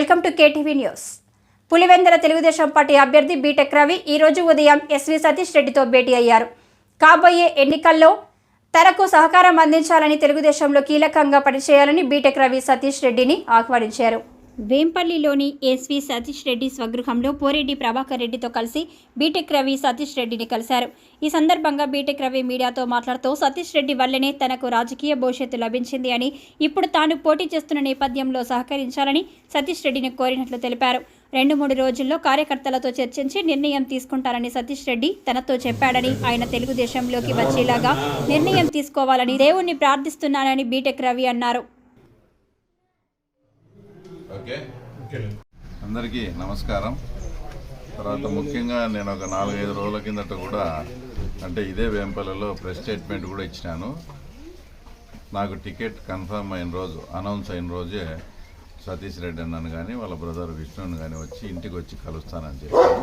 Welcome to KTV news. Pulivendula Telugu Desam party అభ్యర్థి BTech Ravi ఈ రోజు ఉదయం ఎస్వి సతీష్ రెడ్డితో భేటీ అయ్యారు. కాబోయే ఎన్నికల్లో తనకు సహకారం అందించాలని తెలుగుదేశంలో కీలకంగా పనిచేయాలని బీటెక్ రవి సతీష్ రెడ్డిని ఆహ్వానించారు. వేంపల్లిలోని ఎస్వి సతీష్ రెడ్డి స్వగృహంలో పోరెడ్డి ప్రభాకర్ రెడ్డితో కలిసి బీటెక్ రవి సతీష్ రెడ్డిని కలిశారు. ఈ సందర్భంగా బీటెక్ రవి మీడియాతో మాట్లాడుతూ సతీష్ రెడ్డి వల్లనే తనకు రాజకీయ భవిష్యత్తు లభించింది అని ఇప్పుడు తాను పోటీ చేస్తున్న నేపథ్యంలో సహకరించాలని సతీష్ రెడ్డిని కోరినట్లు తెలిపారు. రెండు మూడు రోజుల్లో కార్యకర్తలతో చర్చించి నిర్ణయం తీసుకుంటారని సతీష్ రెడ్డి తనతో చెప్పాడని ఆయన తెలుగుదేశంలోకి వచ్చేలాగా నిర్ణయం తీసుకోవాలని దేవుణ్ణి ప్రార్థిస్తున్నానని బీటెక్ రవి అన్నారు. అందరికీ నమస్కారం. తర్వాత ముఖ్యంగా నేను ఒక నాలుగైదు రోజుల కిందట కూడా అంటే ఇదే వేంపల్లిలో ప్రెస్ స్టేట్మెంట్ కూడా ఇచ్చినాను. నాకు టికెట్ కన్ఫర్మ్ అయిన రోజు అనౌన్స్ అయిన రోజే సతీష్ రెడ్డి అన్నను కానీ వాళ్ళ బ్రదర్ విష్ణుని కానీ వచ్చి ఇంటికి వచ్చి కలుస్తానని చెప్పాను.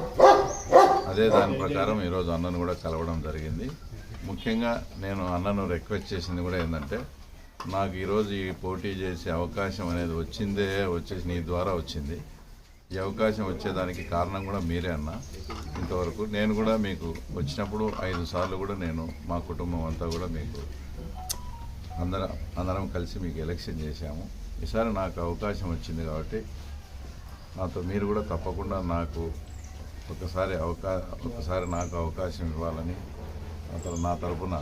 అదే దాని ప్రకారం ఈరోజు అన్నను కూడా కలవడం జరిగింది. ముఖ్యంగా నేను అన్నను రిక్వెస్ట్ చేసింది కూడా ఏంటంటే నాకు ఈరోజు ఈ పోటీ చేసే అవకాశం అనేది వచ్చిందే వచ్చేసి నీ ద్వారా వచ్చింది. ఈ అవకాశం వచ్చేదానికి కారణం కూడా మీరే అన్న. ఇంతవరకు నేను కూడా మీకు వచ్చినప్పుడు ఐదు సార్లు కూడా నేను మా కుటుంబం అంతా కూడా మీకు అందరం అందరం కలిసి మీకు ఎలక్షన్ చేశాము. ఈసారి నాకు అవకాశం వచ్చింది కాబట్టి నాతో మీరు కూడా తప్పకుండా నాకు ఒకసారి అవకా ఒకసారి నాకు అవకాశం ఇవ్వాలని అతను నా తరపున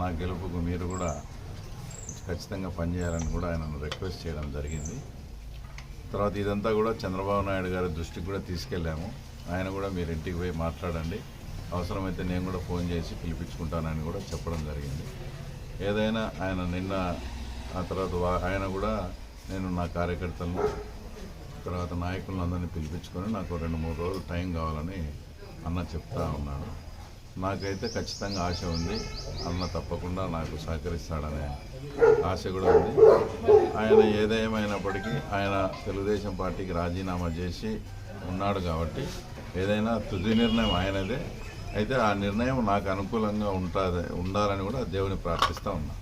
నా గెలుపుకు మీరు కూడా ఖచ్చితంగా పనిచేయాలని కూడా ఆయనను రిక్వెస్ట్ చేయడం జరిగింది. తర్వాత ఇదంతా కూడా చంద్రబాబు నాయుడు గారి దృష్టికి కూడా తీసుకెళ్ళాము. ఆయన కూడా మీరు ఇంటికి పోయి మాట్లాడండి. అవసరమైతే నేను కూడా ఫోన్ చేసి పిలిపించుకుంటానని కూడా చెప్పడం జరిగింది. ఏదైనా ఆయన నిన్న ఆ తర్వాత ఆయన కూడా నేను నా కార్యకర్తలను తర్వాత నాయకులను అందరినీ పిలిపించుకొని నాకు రెండు మూడు రోజులు టైం కావాలని అన్న చెప్తా ఉన్నాడు. నాకైతే ఖచ్చితంగా ఆశ ఉంది. అన్న తప్పకుండా నాకు సహకరిస్తాడనే ఆశ కూడా ఉంది. ఆయన ఏదేమైనప్పటికీ ఆయన తెలుగుదేశం పార్టీకి రాజీనామా చేసి ఉన్నాడు కాబట్టి ఏదైనా తుది నిర్ణయం ఆయనదే. అయితే ఆ నిర్ణయం నాకు అనుకూలంగా ఉంటుంది ఉండాలని కూడా దేవుని ప్రార్థిస్తూ ఉన్నా.